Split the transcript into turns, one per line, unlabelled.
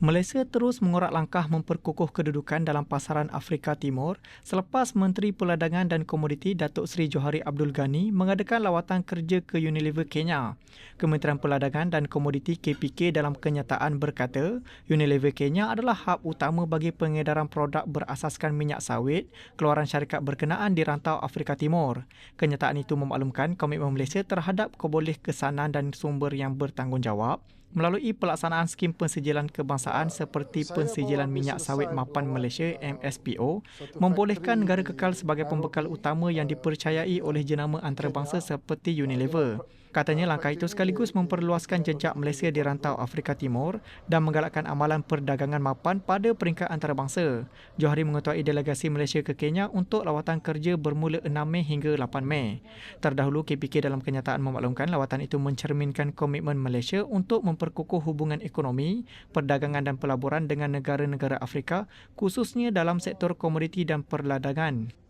Malaysia terus mengorak langkah memperkukuh kedudukan dalam pasaran Afrika Timur selepas Menteri Perdagangan dan Komoditi Datuk Seri Johari Abdul Ghani mengadakan lawatan kerja ke Unilever Kenya. Kementerian Perdagangan dan Komoditi KPK dalam kenyataan berkata, Unilever Kenya adalah hub utama bagi pengedaran produk berasaskan minyak sawit keluaran syarikat berkenaan di rantau Afrika Timur. Kenyataan itu memaklumkan komitmen Malaysia terhadap keboleh kesanan dan sumber yang bertanggungjawab melalui pelaksanaan skim pensijilan kebangsaan seperti pensijilan minyak sawit mapan Malaysia MSPO membolehkan negara kekal sebagai pembekal utama yang dipercayai oleh jenama antarabangsa seperti Unilever. Katanya langkah itu sekaligus memperluaskan jejak Malaysia di rantau Afrika Timur dan menggalakkan amalan perdagangan mapan pada peringkat antarabangsa. Johari mengetuai delegasi Malaysia ke Kenya untuk lawatan kerja bermula 6 Mei hingga 8 Mei. Terdahulu KPK dalam kenyataan memaklumkan lawatan itu mencerminkan komitmen Malaysia untuk memperkukuh hubungan ekonomi, perdagangan dan pelaburan dengan negara-negara Afrika khususnya dalam sektor komoditi dan perladangan.